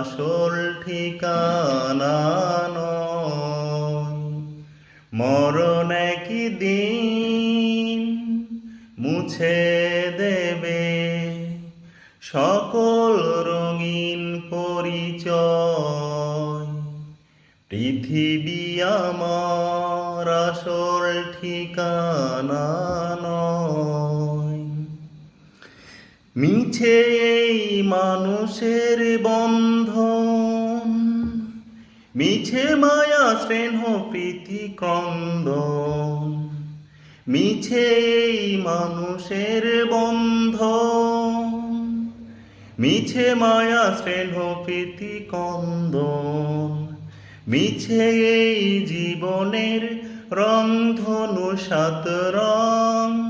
আসল ঠিকানা নয়। মরণ একদিন মুছে দেবে। সকল রঙিন পরিচয়। পৃথিবী আমার আসল ঠিকানা নয়। মিছে এই মানুষের বন্ধন। মিছে মায়া স্নেহ প্রীতি ক্রন্দন। মিছে এই মানুষের বন্ধন। মিছে মায়া স্নেহ প্রীতি কন্দন মিছে এই জীবনের রংধনু সাত রং।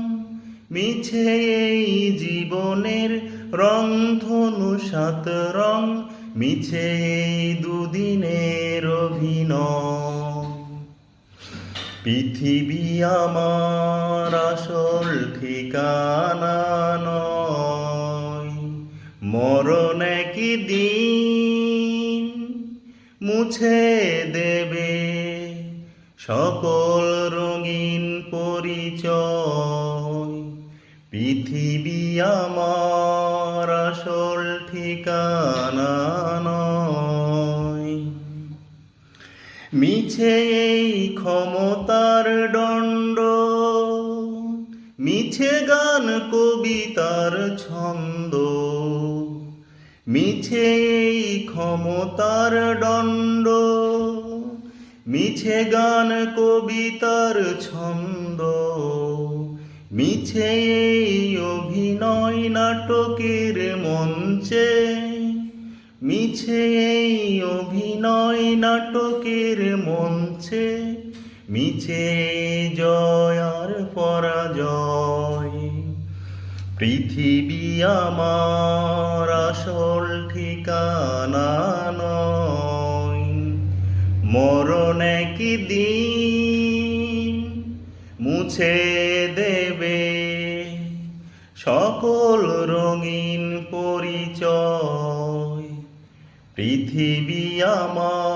মিছে এই জীবনের রংধনু সাত রং, মিছে এই দুদিনের অভিনয়। পৃথিবী আমার আসল ঠিকানা নয়। মরণ একদিন মুছে দেবে সকল রঙিন পরিচয়। পৃথিবী আমার আসল ঠিকানা নয়। মিছে এই ক্ষমতার দণ্ড, মিছে গান কবিতার ছন্দ, মিছে এই ক্ষমতার দণ্ড, মিছে গান কবিতার ছন্দ। মিছে এই অভিনয় নাটকের মঞ্চে, মিছে এই অভিনয় নাটকের মঞ্চে, মিছে জয় আর পরাজয়। পৃথিবী আমার আসল ঠিকানা নয়। মরণ একদিন মুছে সকল রঙিন পরিচয় পৃথিবী আমার